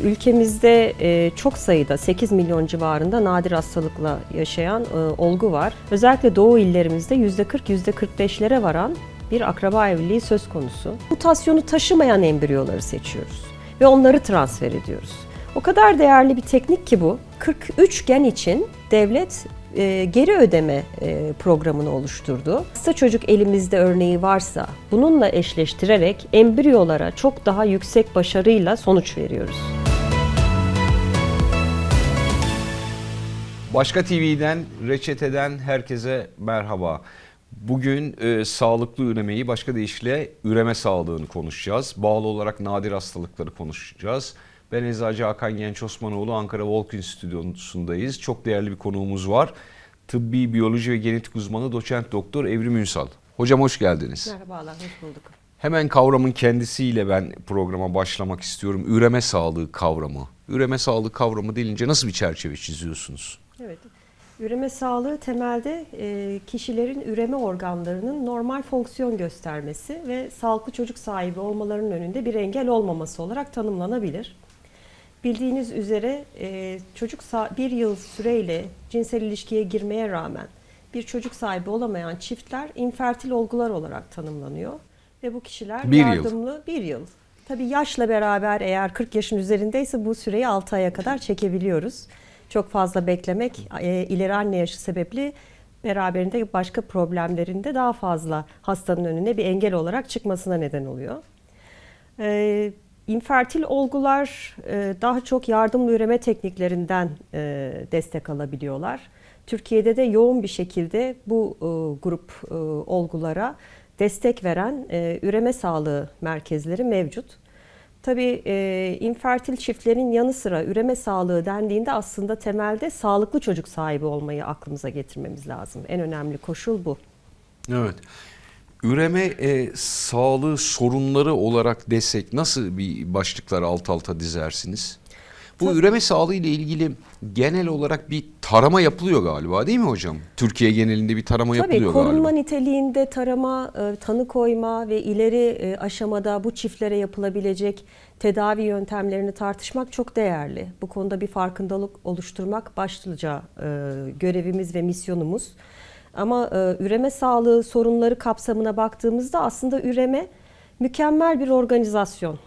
ülkemizde e, çok sayıda 8 milyon civarında nadir hastalıkla yaşayan e, olgu var. Özellikle doğu illerimizde %40 %45'lere varan bir akraba evliliği söz konusu. Mutasyonu taşımayan embriyoları seçiyoruz ve onları transfer ediyoruz. O kadar değerli bir teknik ki bu. 43 gen için devlet e, geri ödeme programını oluşturdu. Hasta çocuk elimizde örneği varsa bununla eşleştirerek embriyolara çok daha yüksek başarıyla sonuç veriyoruz. Başka TV'den, Reçete'den herkese merhaba. Bugün e, sağlıklı üremeyi, başka deyişle üreme sağlığını konuşacağız. Bağlı olarak nadir hastalıkları konuşacağız. Ben Eczacı Hakan Genç Osmanoğlu, Ankara Walk-in Stüdyosu'ndayız. Çok değerli bir konuğumuz var. Tıbbi biyoloji ve genetik uzmanı doçent doktor Evrim Ünsal. Hocam hoş geldiniz. Merhabalar, hoş bulduk. Hemen kavramın kendisiyle ben programa başlamak istiyorum. Üreme sağlığı kavramı. Üreme sağlığı kavramı denince nasıl bir çerçeve çiziyorsunuz? Evet. Üreme sağlığı temelde e, kişilerin üreme organlarının normal fonksiyon göstermesi ve sağlıklı çocuk sahibi olmalarının önünde bir engel olmaması olarak tanımlanabilir. Bildiğiniz üzere e, çocuk bir yıl süreyle cinsel ilişkiye girmeye rağmen bir çocuk sahibi olamayan çiftler infertil olgular olarak tanımlanıyor ve bu kişiler Bir yıl. yardımlı bir yıl. Tabii yaşla beraber eğer 40 yaşın üzerindeyse bu süreyi 6 aya kadar çekebiliyoruz. Çok fazla beklemek e, ileri anne yaşı sebepli beraberinde başka problemlerinde daha fazla hastanın önüne bir engel olarak çıkmasına neden oluyor. E, infertil olgular e, daha çok yardımlı üreme tekniklerinden e, destek alabiliyorlar. Türkiye'de de yoğun bir şekilde bu e, grup e, olgulara destek veren e, üreme sağlığı merkezleri mevcut. Tabii e, infertil çiftlerin yanı sıra üreme sağlığı dendiğinde aslında temelde sağlıklı çocuk sahibi olmayı aklımıza getirmemiz lazım. En önemli koşul bu. Evet. Üreme e, sağlığı sorunları olarak desek nasıl bir başlıklar alt alta dizersiniz? Bu üreme sağlığı ile ilgili genel olarak bir tarama yapılıyor galiba değil mi hocam? Türkiye genelinde bir tarama Tabii yapılıyor korunma galiba. niteliğinde tarama, e, tanı koyma ve ileri e, aşamada bu çiftlere yapılabilecek tedavi yöntemlerini tartışmak çok değerli. Bu konuda bir farkındalık oluşturmak başlıca e, görevimiz ve misyonumuz. Ama e, üreme sağlığı sorunları kapsamına baktığımızda aslında üreme mükemmel bir organizasyon.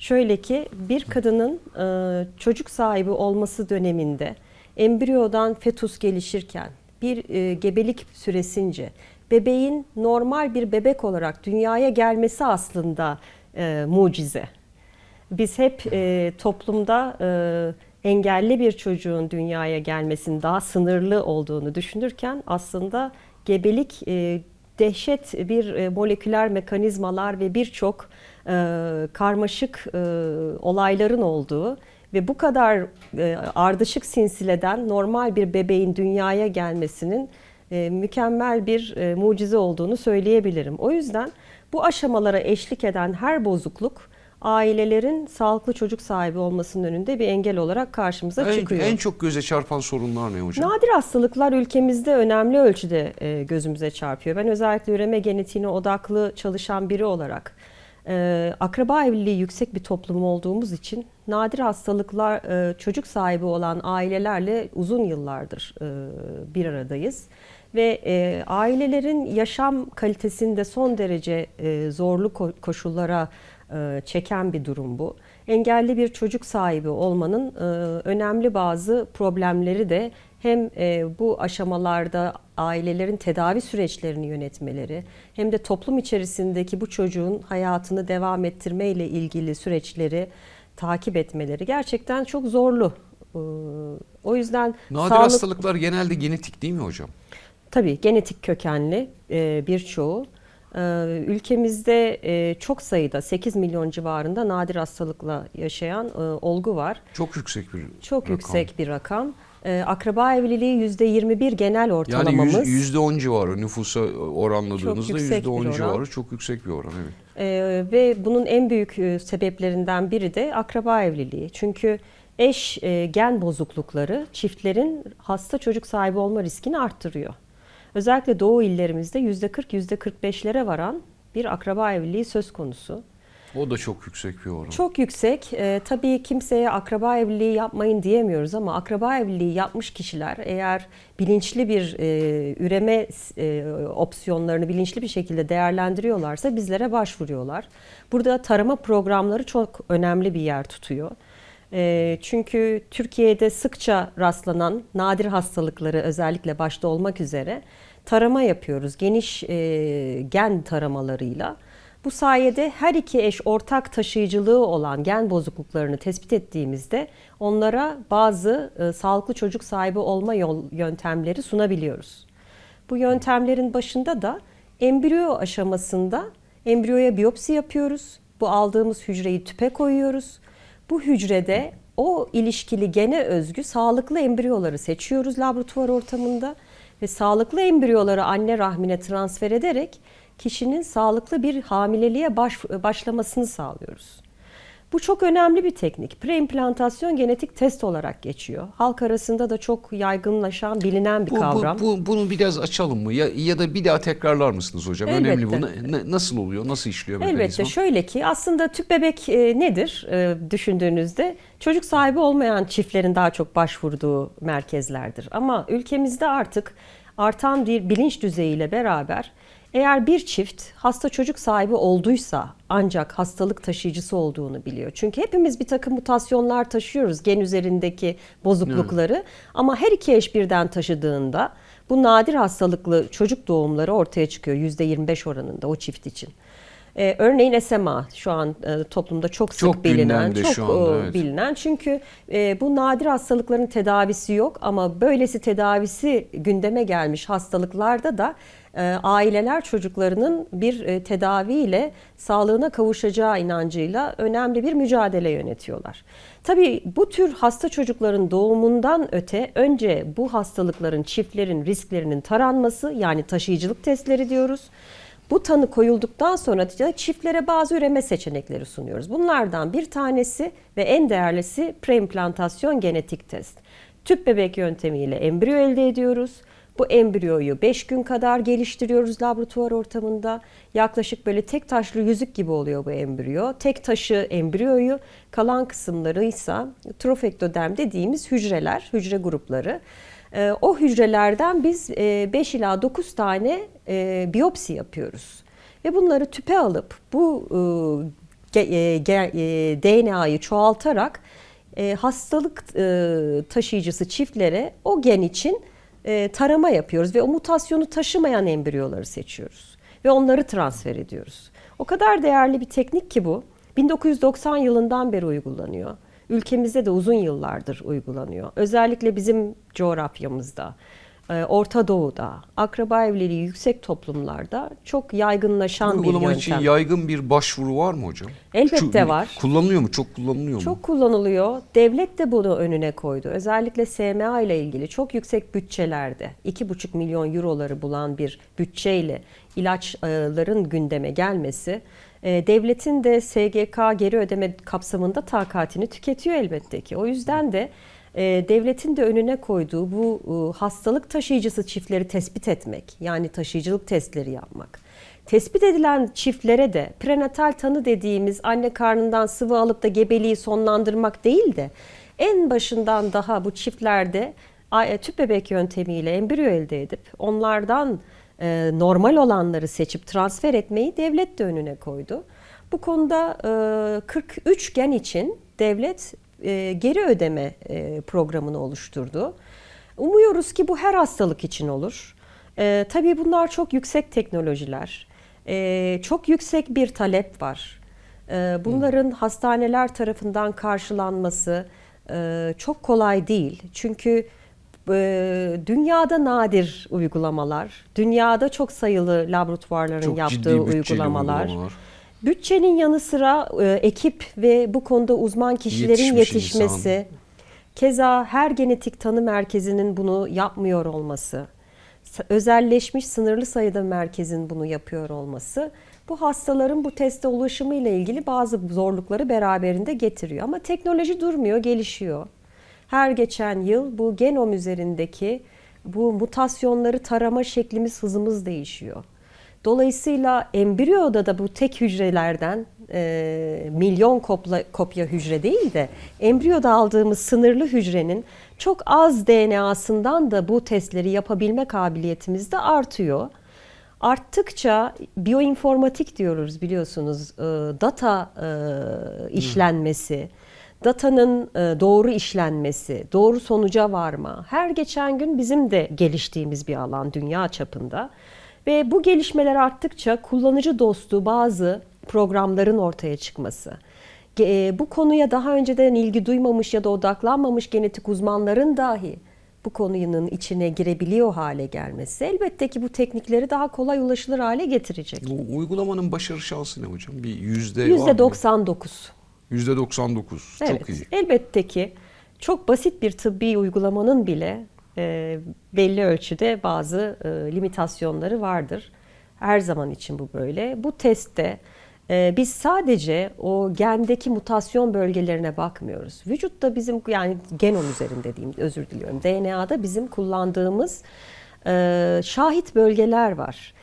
Şöyle ki bir kadının e, çocuk sahibi olması döneminde embriyodan fetus gelişirken bir e, gebelik süresince bebeğin normal bir bebek olarak dünyaya gelmesi aslında e, mucize. Biz hep e, toplumda e, engelli bir çocuğun dünyaya gelmesinin daha sınırlı olduğunu düşünürken aslında gebelik e, dehşet bir e, moleküler mekanizmalar ve birçok e, karmaşık e, olayların olduğu ve bu kadar e, ardışık sinsileden normal bir bebeğin dünyaya gelmesinin e, mükemmel bir e, mucize olduğunu söyleyebilirim. O yüzden bu aşamalara eşlik eden her bozukluk ailelerin sağlıklı çocuk sahibi olmasının önünde bir engel olarak karşımıza En, çıkıyor. en çok göze çarpan sorunlar ne hocam? Nadir hastalıklar ülkemizde önemli ölçüde gözümüze çarpıyor. Ben özellikle üreme genetiğine odaklı çalışan biri olarak e, akraba evliliği yüksek bir toplum olduğumuz için nadir hastalıklar e, çocuk sahibi olan ailelerle uzun yıllardır e, bir aradayız. Ve e, ailelerin yaşam kalitesinde son derece zorlu ko- koşullara çeken bir durum bu. Engelli bir çocuk sahibi olmanın önemli bazı problemleri de hem e, bu aşamalarda ailelerin tedavi süreçlerini yönetmeleri hem de toplum içerisindeki bu çocuğun hayatını devam ettirme ile ilgili süreçleri takip etmeleri gerçekten çok zorlu. E, O yüzden Nadir sağlık- hastalıklar genelde genetik değil mi hocam? Tabii genetik kökenli e, birçoğu. E, ülkemizde e, çok sayıda 8 milyon civarında nadir hastalıkla yaşayan e, olgu var. Çok yüksek bir Çok rakam. yüksek bir rakam. E, akraba evliliği %21 genel Yani ortalamamız. yüz- yüzde on civarı nüfusa oranladığınızda Çok yüksek yüzde on bir oran. civarı çok yüksek bir oran evet. E, ve bunun en büyük e, sebeplerinden biri de akraba evliliği. Çünkü eş e, gen bozuklukları çiftlerin hasta çocuk sahibi olma riskini arttırıyor. Özellikle doğu illerimizde %40 %45'lere varan bir akraba evliliği söz konusu. O da çok yüksek bir oran. Çok yüksek. Ee, tabii kimseye akraba evliliği yapmayın diyemiyoruz ama akraba evliliği yapmış kişiler eğer bilinçli bir e, üreme e, opsiyonlarını bilinçli bir şekilde değerlendiriyorlarsa bizlere başvuruyorlar. Burada tarama programları çok önemli bir yer tutuyor. E, çünkü Türkiye'de sıkça rastlanan nadir hastalıkları özellikle başta olmak üzere tarama yapıyoruz. Geniş e, gen taramalarıyla. Bu sayede her iki eş ortak taşıyıcılığı olan gen bozukluklarını tespit ettiğimizde onlara bazı e, sağlıklı çocuk sahibi olma yol yöntemleri sunabiliyoruz. Bu yöntemlerin başında da embriyo aşamasında embriyoya biyopsi yapıyoruz. Bu aldığımız hücreyi tüpe koyuyoruz. Bu hücrede o ilişkili gene özgü sağlıklı embriyoları seçiyoruz laboratuvar ortamında ve sağlıklı embriyoları anne rahmine transfer ederek kişinin sağlıklı bir hamileliğe baş, başlamasını sağlıyoruz. Bu çok önemli bir teknik. Preimplantasyon genetik test olarak geçiyor. Halk arasında da çok yaygınlaşan, bilinen bir Bu, bu, kavram. bu- bunu biraz açalım mı? Ya, ya da bir daha tekrarlar mısınız hocam? Önemli bu. Elbette. Na- nasıl oluyor? Nasıl işliyor mekanizma? Elbette şöyle ki aslında tüp bebek e, nedir e, düşündüğünüzde çocuk sahibi olmayan çiftlerin daha çok başvurduğu merkezlerdir. Ama ülkemizde artık artan bir bilinç düzeyiyle beraber eğer bir çift hasta çocuk sahibi olduysa ancak hastalık taşıyıcısı olduğunu biliyor. Çünkü hepimiz bir takım mutasyonlar taşıyoruz gen üzerindeki bozuklukları ama her iki eş birden taşıdığında bu nadir hastalıklı çocuk doğumları ortaya çıkıyor %25 oranında o çift için. Ee, örneğin SMA şu an e, toplumda çok sık Çok bilinen, çok şu anda, e, evet. bilinen. Çünkü e, bu nadir hastalıkların tedavisi yok ama böylesi tedavisi gündeme gelmiş hastalıklarda da aileler çocuklarının bir e, tedaviyle sağlığına kavuşacağı inancıyla önemli bir mücadele yönetiyorlar. Tabii bu tür hasta çocukların doğumundan öte önce bu hastalıkların çiftlerin risklerinin taranması yani taşıyıcılık testleri diyoruz. Bu tanı koyulduktan sonra çiftlere bazı üreme seçenekleri sunuyoruz. Bunlardan bir tanesi ve en değerlisi preimplantasyon genetik test. Tüp bebek yöntemiyle embriyo elde ediyoruz. Bu embriyoyu 5 gün kadar geliştiriyoruz laboratuvar ortamında. Yaklaşık böyle tek taşlı yüzük gibi oluyor bu embriyo. Tek taşı embriyoyu, kalan kısımları ise trofektoderm dediğimiz hücreler, hücre grupları. Ee, O hücrelerden biz 5 ila 9 tane e, biyopsi yapıyoruz. Ve bunları tüpe alıp bu e, e, e, DNA'yı çoğaltarak e, hastalık e, taşıyıcısı çiftlere o gen için e, tarama yapıyoruz ve o mutasyonu taşımayan embriyoları seçiyoruz ve onları transfer ediyoruz. O kadar değerli bir teknik ki bu. 1990 yılından beri uygulanıyor. Ülkemizde de uzun yıllardır uygulanıyor. Özellikle bizim coğrafyamızda, Orta Doğu'da, akraba evliliği yüksek toplumlarda çok yaygınlaşan bir Uygulama yöntem. için yaygın bir başvuru var mı hocam? Elbette var. Kullanılıyor mu? Çok kullanılıyor mu? Çok kullanılıyor. Devlet de bunu önüne koydu. Özellikle SMA ile ilgili çok yüksek bütçelerde 2,5 milyon euroları bulan bir bütçeyle ilaçların gündeme gelmesi e, devletin de SGK geri ödeme kapsamında takatini tüketiyor elbette ki. O yüzden de e, devletin de önüne koyduğu bu e, hastalık taşıyıcısı çiftleri tespit etmek yani taşıyıcılık testleri yapmak. Tespit edilen çiftlere de prenatal tanı dediğimiz anne karnından sıvı alıp da gebeliği sonlandırmak değil de en başından daha bu çiftlerde a- tüp bebek yöntemiyle embriyo elde edip onlardan e, normal olanları seçip transfer etmeyi devlet de önüne koydu. Bu konuda e, 43 gen için devlet e, geri ödeme e, programını oluşturdu. Umuyoruz ki bu her hastalık için olur. E, tabii bunlar çok yüksek teknolojiler. E, çok yüksek bir talep var. E, bunların hastaneler tarafından karşılanması e, çok kolay değil. Çünkü e, dünyada nadir uygulamalar, dünyada çok sayılı laboratuvarların Çok yaptığı uygulamalar. uygulamalar. Bütçenin yanı sıra e, ekip ve bu konuda uzman kişilerin Yetişmiş yetişmesi, keza her genetik tanı merkezinin bunu yapmıyor olması, özelleşmiş sınırlı sayıda merkezin bunu yapıyor olması bu hastaların bu teste ulaşımı ile ilgili bazı zorlukları beraberinde getiriyor. Ama teknoloji durmuyor, gelişiyor. Her geçen yıl bu genom üzerindeki bu mutasyonları tarama şeklimiz, hızımız değişiyor. Dolayısıyla embriyoda da bu tek hücrelerden e, milyon kopla, kopya hücre değil de embriyoda aldığımız sınırlı hücrenin çok az DNA'sından da bu testleri yapabilme kabiliyetimiz de artıyor. Arttıkça biyoinformatik diyoruz biliyorsunuz e, data e, işlenmesi, datanın e, doğru işlenmesi, doğru sonuca varma her geçen gün bizim de geliştiğimiz bir alan dünya çapında. Ve bu gelişmeler arttıkça kullanıcı dostu bazı programların ortaya çıkması, e, bu konuya daha önceden ilgi duymamış ya da odaklanmamış genetik uzmanların dahi bu konunun içine girebiliyor hale gelmesi elbette ki bu teknikleri daha kolay ulaşılır hale getirecek. Bu uygulamanın başarı şansı ne hocam? Bir yüzde Yüzde mı? 99. Yüzde 99. Evet, Çok iyi. elbette ki çok basit bir tıbbi uygulamanın bile e, belli ölçüde bazı e, limitasyonları vardır. Her zaman için bu böyle. Bu testte e, biz sadece o gendeki mutasyon bölgelerine bakmıyoruz. Vücutta bizim yani genom üzerinde diyeyim özür diliyorum. DNA'da bizim kullandığımız şahit bölgeler var.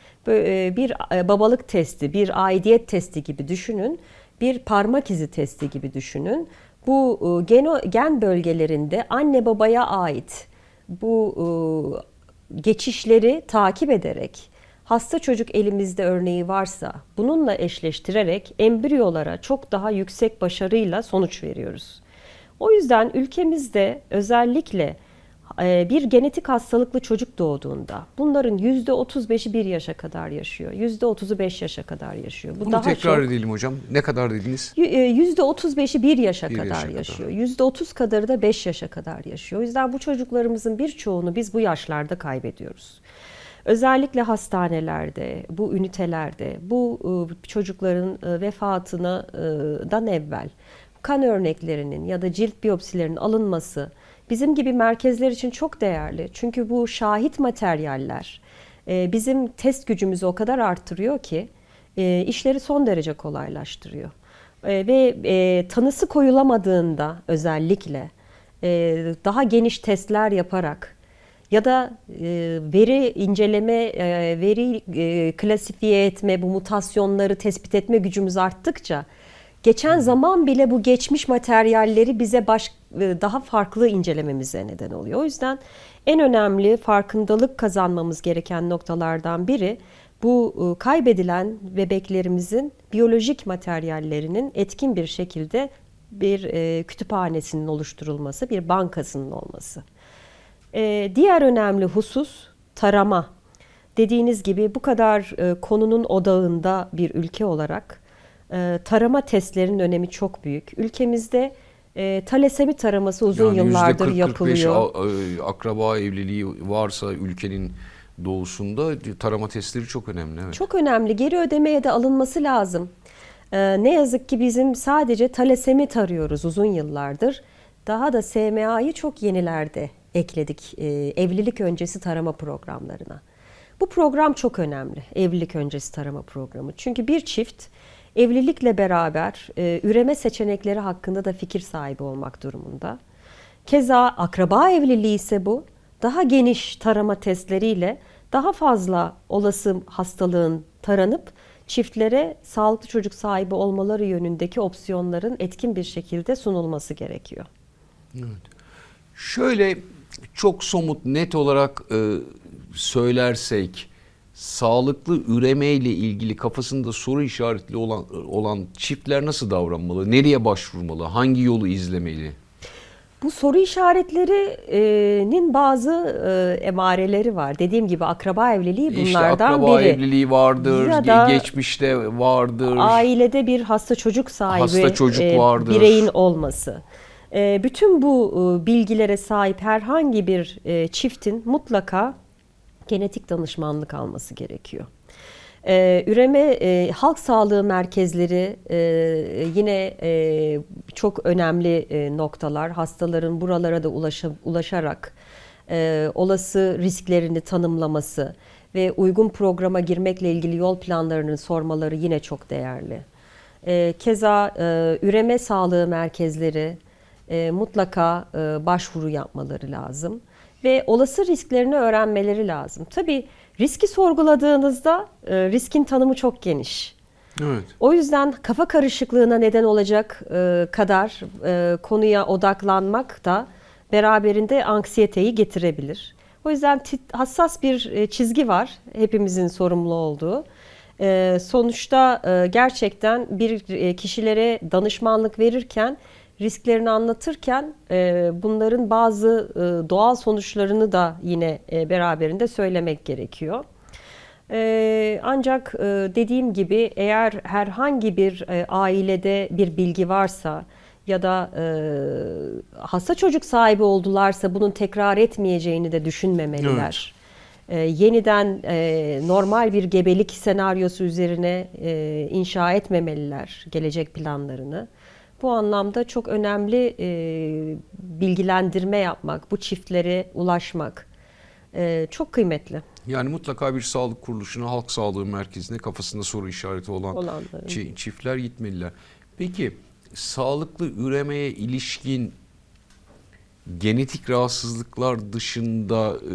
Bir babalık testi, bir aidiyet testi gibi düşünün. Bir parmak izi testi gibi düşünün. Bu geno, gen bölgelerinde anne babaya ait bu e, geçişleri takip ederek hasta çocuk elimizde örneği varsa bununla eşleştirerek embriyolara çok daha yüksek başarıyla sonuç veriyoruz. O yüzden ülkemizde özellikle bir genetik hastalıklı çocuk doğduğunda bunların %35'i 1 yaşa kadar yaşıyor. %30'u 5 yaşa kadar yaşıyor. Bu Bunu daha tekrar çok. edelim hocam. Ne kadar dediniz? Y- e, %35'i 1 yaşa Bir kadar yaşa kadar. yaşıyor. %30 kadarı da 5 yaşa kadar yaşıyor. O yüzden bu çocuklarımızın birçoğunu biz bu yaşlarda kaybediyoruz. Özellikle hastanelerde, bu ünitelerde, bu e, çocukların e, vefatından evvel kan örneklerinin ya da cilt biyopsilerinin alınması bizim gibi merkezler için çok değerli. Çünkü bu şahit materyaller e, bizim test gücümüzü o kadar arttırıyor ki e, işleri son derece kolaylaştırıyor. E, ve tanısı koyulamadığında özellikle daha geniş testler yaparak ya da veri inceleme, veri klasifiye etme, bu mutasyonları tespit etme gücümüz arttıkça geçen zaman bile bu geçmiş materyalleri bize baş, e, daha farklı incelememize neden oluyor. O yüzden en önemli farkındalık kazanmamız gereken noktalardan biri bu e, kaybedilen bebeklerimizin biyolojik materyallerinin etkin bir şekilde bir e, kütüphanesinin oluşturulması, bir bankasının olması. Diğer önemli husus tarama. Dediğiniz gibi bu kadar konunun odağında bir ülke olarak e, tarama testlerinin önemi çok büyük. Ülkemizde e, talasemi taraması uzun Yani yıllardır %40-45 yapılıyor. e, akraba evliliği varsa ülkenin doğusunda tarama testleri çok önemli. Evet. Çok önemli. Geri ödemeye de alınması lazım. Ee, ne yazık ki bizim sadece talasemi tarıyoruz uzun yıllardır. Daha da SMA'yı çok yenilerde ekledik e, evlilik öncesi tarama programlarına. Bu program çok önemli. Evlilik öncesi tarama programı. Çünkü bir çift evlilikle beraber e, üreme seçenekleri hakkında da fikir sahibi olmak durumunda. Keza akraba evliliği ise bu. Daha geniş tarama testleriyle daha fazla olası hastalığın taranıp çiftlere sağlıklı çocuk sahibi olmaları yönündeki opsiyonların etkin bir şekilde sunulması gerekiyor. Şöyle çok somut net olarak e, söylersek sağlıklı üreme ile ilgili kafasında soru işaretli olan olan çiftler nasıl davranmalı? Nereye başvurmalı? Hangi yolu izlemeli? Bu soru işaretlerinin bazı e, emareleri var. Dediğim gibi akraba evliliği işte bunlardan akraba biri. evliliği vardır, Ya da geçmişte vardır. Ailede bir hasta çocuk sahibi Hasta çocuk e, vardır. bireyin olması. E, bütün bu e, bilgilere sahip herhangi bir e, çiftin mutlaka genetik danışmanlık alması gerekiyor. E, üreme e, halk sağlığı merkezleri e, yine e, çok önemli e, noktalar. Hastaların buralara da ulaşa, ulaşarak e, olası risklerini tanımlaması ve uygun programa girmekle ilgili yol planlarını sormaları yine çok değerli. E, keza e, üreme sağlığı merkezleri e, mutlaka e, başvuru yapmaları lazım ve olası risklerini öğrenmeleri lazım. Tabii Riski sorguladığınızda e, riskin tanımı çok geniş. Evet. O yüzden kafa karışıklığına neden olacak e, kadar e, konuya odaklanmak da beraberinde anksiyeteyi getirebilir. O yüzden hassas bir e, çizgi var hepimizin sorumlu olduğu. E, sonuçta e, gerçekten bir kişilere danışmanlık verirken risklerini anlatırken e, bunların bazı e, doğal sonuçlarını da yine e, beraberinde söylemek gerekiyor. Ee, ancak e, dediğim gibi eğer herhangi bir e, ailede bir bilgi varsa ya da e, hasta çocuk sahibi oldularsa bunun tekrar etmeyeceğini de düşünmemeliler. E, yeniden e, normal bir gebelik senaryosu üzerine e, inşa etmemeliler gelecek planlarını. Bu anlamda çok önemli e, bilgilendirme yapmak, bu çiftlere ulaşmak e, çok kıymetli. Yani mutlaka bir sağlık kuruluşuna, halk sağlığı merkezine kafasında soru işareti olan Olanların. çi- çiftler gitmeliler. Peki sağlıklı üremeye ilişkin genetik rahatsızlıklar dışında e,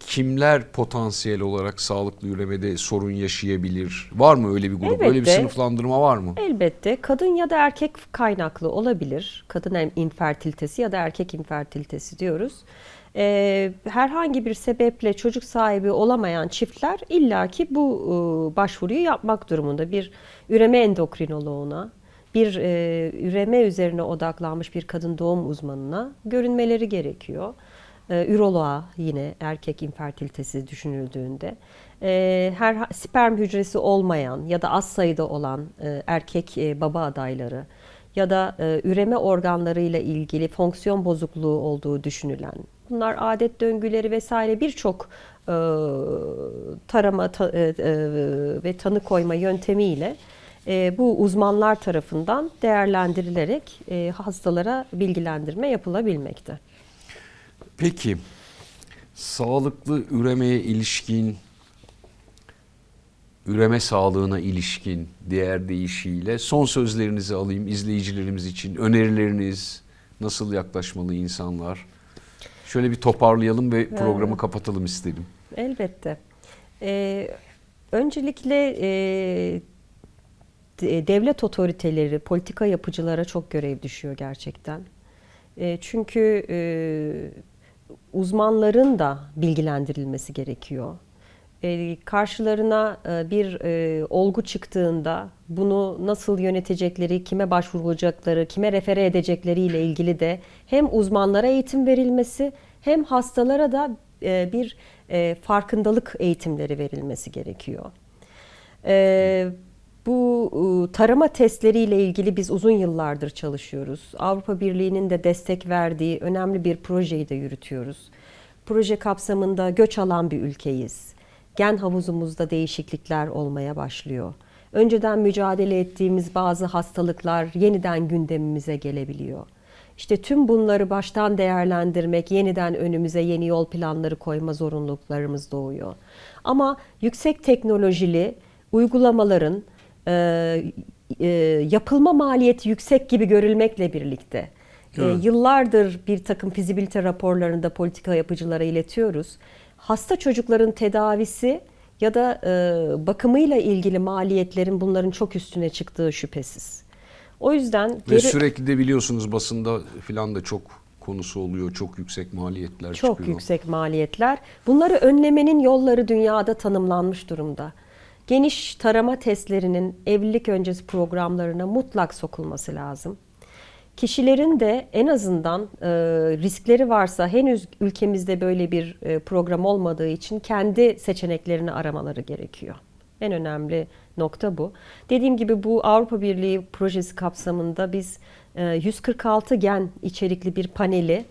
kimler potansiyel olarak sağlıklı üremede sorun yaşayabilir? Var mı öyle bir grup? Öyle bir Elbette. sınıflandırma var mı? Elbette kadın ya da erkek kaynaklı olabilir. Kadın infertilitesi ya da erkek infertilitesi diyoruz. Ee, herhangi bir sebeple çocuk sahibi olamayan çiftler illaki bu e, başvuruyu yapmak durumunda. Bir üreme endokrinoloğuna, bir e, üreme üzerine odaklanmış bir kadın doğum uzmanına görünmeleri gerekiyor. E, üroloğa yine erkek infertilitesi düşünüldüğünde e, her sperm hücresi olmayan ya da az sayıda olan e, erkek e, baba adayları ya da e, üreme organlarıyla ilgili fonksiyon bozukluğu olduğu düşünülen bunlar adet döngüleri vesaire birçok e, tarama ta- e, e, ve tanı koyma yöntemiyle e, bu uzmanlar tarafından değerlendirilerek e, hastalara bilgilendirme yapılabilmekte. Peki sağlıklı üremeye ilişkin üreme sağlığına ilişkin değer değişiyle son sözlerinizi alayım izleyicilerimiz için. Önerileriniz nasıl yaklaşmalı insanlar? Şöyle bir toparlayalım ve programı kapatalım istedim. Elbette. Ee, öncelikle e, devlet otoriteleri, politika yapıcılara çok görev düşüyor gerçekten. E, çünkü e, uzmanların da bilgilendirilmesi gerekiyor. E, karşılarına e, bir e, olgu çıktığında bunu nasıl yönetecekleri, kime başvurulacakları, kime refere edecekleriyle ilgili de hem uzmanlara eğitim verilmesi hem hastalara da e, bir e, farkındalık eğitimleri verilmesi gerekiyor. E, bu e, tarama testleriyle ilgili biz uzun yıllardır çalışıyoruz. Avrupa Birliği'nin de destek verdiği önemli bir projeyi de yürütüyoruz. Proje kapsamında göç alan bir ülkeyiz. Gen havuzumuzda değişiklikler olmaya başlıyor. Önceden mücadele ettiğimiz bazı hastalıklar yeniden gündemimize gelebiliyor. İşte tüm bunları baştan değerlendirmek, yeniden önümüze yeni yol planları koyma zorunluluklarımız doğuyor. Ama yüksek teknolojili uygulamaların e, e, yapılma maliyeti yüksek gibi görülmekle birlikte e, Evet. yıllardır bir takım fizibilite raporlarında politika yapıcılara iletiyoruz. Hasta çocukların tedavisi ya da e, bakımıyla ilgili maliyetlerin bunların çok üstüne çıktığı şüphesiz. O yüzden Ve geri- sürekli de biliyorsunuz basında filan da çok konusu oluyor. Çok yüksek maliyetler Çok çıkıyor. yüksek maliyetler. Bunları önlemenin yolları dünyada tanımlanmış durumda. Geniş tarama testlerinin evlilik öncesi programlarına mutlak sokulması lazım. Kişilerin de en azından e, riskleri varsa henüz ülkemizde böyle bir e, program olmadığı için kendi seçeneklerini aramaları gerekiyor. En önemli nokta bu. Dediğim gibi bu Avrupa Birliği projesi kapsamında biz e, 146 gen içerikli bir paneli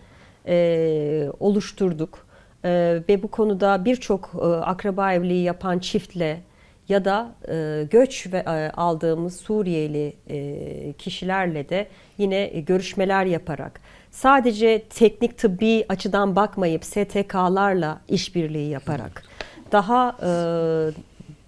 e, oluşturduk. E, ve bu konuda birçok e, akraba evliliği yapan çiftle ya da e, göç ve e, aldığımız Suriyeli e, kişilerle de yine görüşmeler yaparak sadece teknik tıbbi açıdan bakmayıp STK'larla işbirliği yaparak daha e,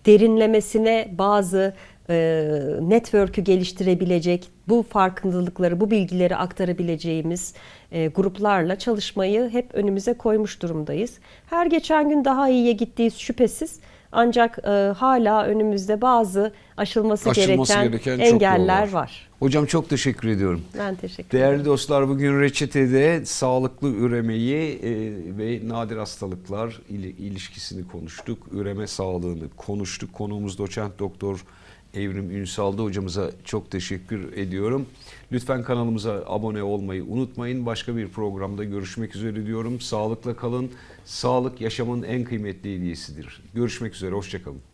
derinlemesine bazı e, network'ü geliştirebilecek, bu farkındalıkları, bu bilgileri aktarabileceğimiz e, gruplarla çalışmayı hep önümüze koymuş durumdayız. Her geçen gün daha iyiye gittiği şüphesiz. Ancak e, hala önümüzde bazı aşılması, Aşılması gereken, gereken engeller var. var. Hocam çok teşekkür ediyorum. Ben teşekkür ederim. Değerli dostlar bugün reçetede sağlıklı üremeyi e, ve nadir hastalıklar ilişkisini konuştuk. Üreme sağlığını konuştuk. Konuğumuz doçent doktor Evrim Ünsal'da hocamıza çok teşekkür ediyorum. Lütfen kanalımıza abone olmayı unutmayın. Başka bir programda görüşmek üzere diyorum. Sağlıkla kalın. Sağlık yaşamın en kıymetli hediyesidir. Görüşmek üzere. Hoşçakalın.